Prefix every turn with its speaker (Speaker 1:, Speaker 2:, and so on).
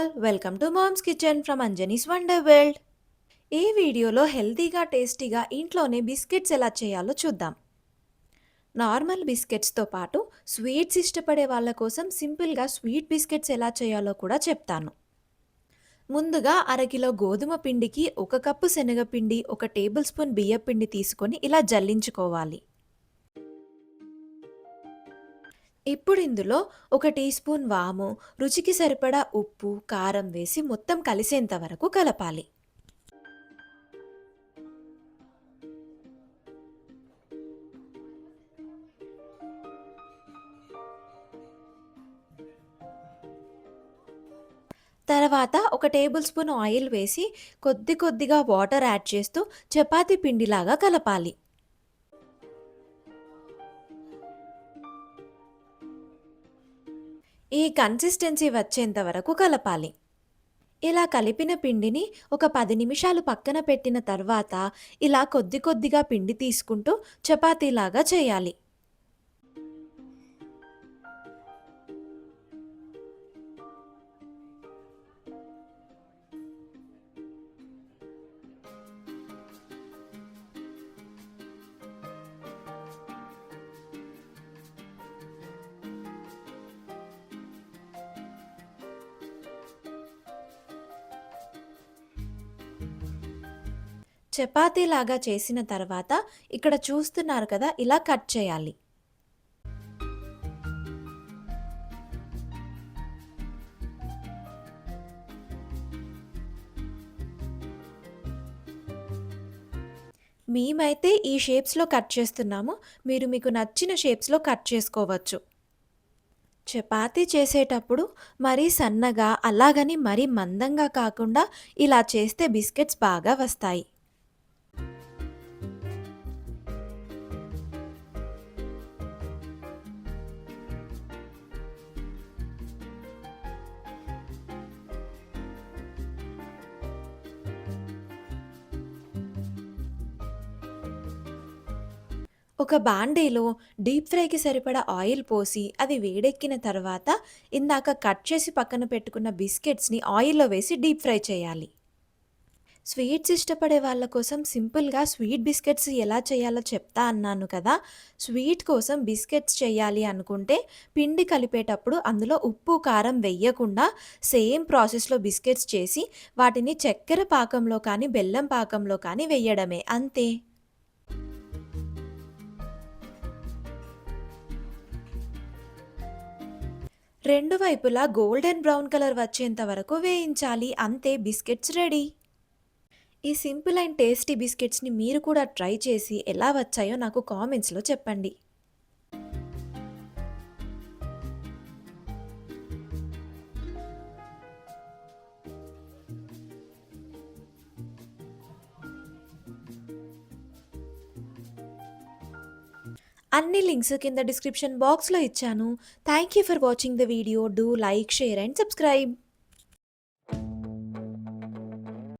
Speaker 1: All welcome to mom's kitchen from Anjani's wonder world ఈ వీడియోలో హెల్తీగా టేస్టీగా ఇంట్లోనే బిస్కెట్స్ ఎలా చేయాలో చూద్దాం. నార్మల్ బిస్కెట్స్తో పాటు స్వీట్స్ ఇష్టపడే వాళ్ళ కోసం సింపుల్గా స్వీట్ బిస్కెట్స్ ఎలా చేయాలో కూడా చెప్తాను. ముందుగా అరకిలో గోధుమ పిండికి ఒక కప్పు శనగపిండి ఒక టేబుల్ స్పూన్ బియ్యపిండి తీసుకొని ఇలా జల్లించుకోవాలి. ఇప్పుడు ఇందులో ఒక టీ స్పూన్ వాము రుచికి సరిపడా ఉప్పు కారం వేసి మొత్తం కలిసేంత వరకు కలపాలి. తర్వాత ఒక టేబుల్ స్పూన్ ఆయిల్ వేసి కొద్ది కొద్దిగా వాటర్ యాడ్ చేస్తూ చపాతీ పిండిలాగా కలపాలి. ఈ కన్సిస్టెన్సీ వచ్చేంత వరకు కలపాలి. ఇలా కలిపిన పిండిని ఒక పది నిమిషాలు పక్కన పెట్టిన తర్వాత ఇలా కొద్ది కొద్దిగా పిండి తీసుకుంటూ చపాతీలాగా చేయాలి. చపాతీలాగా చేసిన తర్వాత ఇక్కడ చూస్తున్నారు కదా ఇలా కట్ చేయాలి. మేమైతే ఈ షేప్స్లో కట్ చేస్తున్నాము. మీరు మీకు నచ్చిన షేప్స్లో కట్ చేసుకోవచ్చు. చపాతీ చేసేటప్పుడు మరీ సన్నగా అలాగని మరీ మందంగా కాకుండా ఇలా చేస్తే బిస్కెట్స్ బాగా వస్తాయి. ఒక బాండీలో డీప్ ఫ్రైకి సరిపడా ఆయిల్ పోసి అది వేడెక్కిన తర్వాత ఇందాక కట్ చేసి పక్కన పెట్టుకున్న బిస్కెట్స్ని ఆయిల్లో వేసి డీప్ ఫ్రై చేయాలి. స్వీట్స్ ఇష్టపడే వాళ్ళ కోసం సింపుల్గా స్వీట్ బిస్కెట్స్ ఎలా చేయాలో చెప్తా అన్నాను కదా. స్వీట్ కోసం బిస్కెట్స్ చేయాలి అనుకుంటే పిండి కలిపేటప్పుడు అందులో ఉప్పు కారం వెయ్యకుండా సేమ్ ప్రాసెస్లో బిస్కెట్స్ చేసి వాటిని చక్కెర పాకంలో కానీ బెల్లం పాకంలో కానీ వెయ్యడమే అంతే. రెండు వైపులా గోల్డెన్ బ్రౌన్ కలర్ వచ్చేంత వరకు వేయించాలి. అంతే బిస్కెట్స్ రెడీ. ఈ సింపుల్ అండ్ టేస్టీ బిస్కెట్స్ని మీరు కూడా ట్రై చేసి ఎలా వచ్చాయో నాకు కామెంట్స్లో చెప్పండి. అన్ని లింక్స్ కింద డిస్క్రిప్షన్ బాక్స్లో ఇచ్చాను. Thank you for watching the video do like share and subscribe